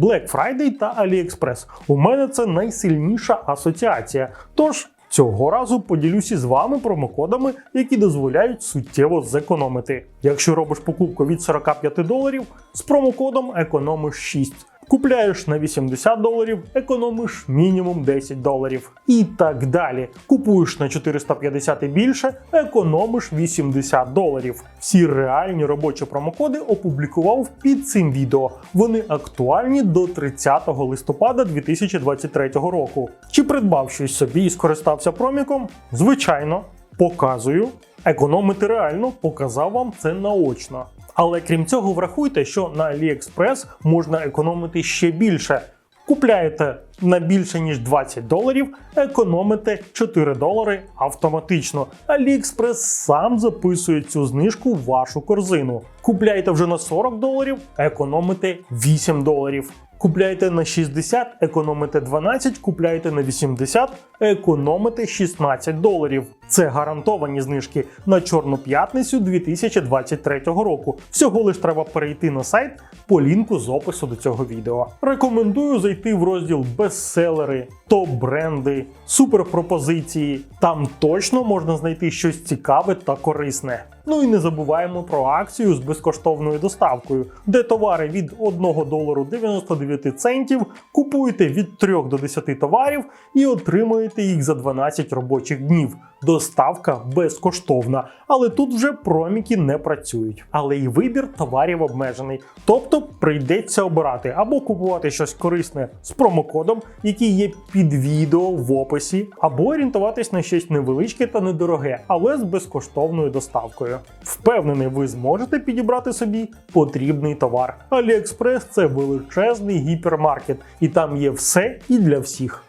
Black Friday та AliExpress. У мене це найсильніша асоціація. Тож цього разу поділюся з вами промокодами, які дозволяють суттєво зекономити. Якщо робиш покупку від 45 доларів, з промокодом економиш 6. Купляєш на 80 доларів, економиш мінімум 10 доларів. І так далі. Купуєш на 450 і більше, економиш 80 доларів. Всі реальні робочі промокоди опублікував під цим відео. Вони актуальні до 30 листопада 2023 року. Чи придбав щось собі і скористався проміком? Звичайно, показую. Економити реально показав вам це наочно. Але крім цього, врахуйте, що на AliExpress можна економити ще більше. Купляєте на більше ніж 20 доларів, економите 4 долари автоматично. AliExpress сам записує цю знижку в вашу корзину. Купляєте вже на 40 доларів, економите 8 доларів. Купляєте на 60, економите 12, купляєте на 80, економите 16 доларів. Це гарантовані знижки на Чорну п'ятницю 2023 року. Всього лиш треба перейти на сайт по лінку з опису до цього відео. Рекомендую зайти в розділ бестселери, топ-бренди, суперпропозиції. Там точно можна знайти щось цікаве та корисне. Ну і не забуваємо про акцію з безкоштовною доставкою, де товари від 1 долару 99 центів купуєте від 3 до 10 товарів і отримуєте їх за 12 робочих днів. Доставка безкоштовна, але тут вже проміки не працюють. Але і вибір товарів обмежений. Тобто прийдеться обирати або купувати щось корисне з промокодом, який є під відео в описі, або орієнтуватись на щось невеличке та недороге, але з безкоштовною доставкою. Впевнений, ви зможете підібрати собі потрібний товар. AliExpress – це величезний гіпермаркет, і там є все і для всіх.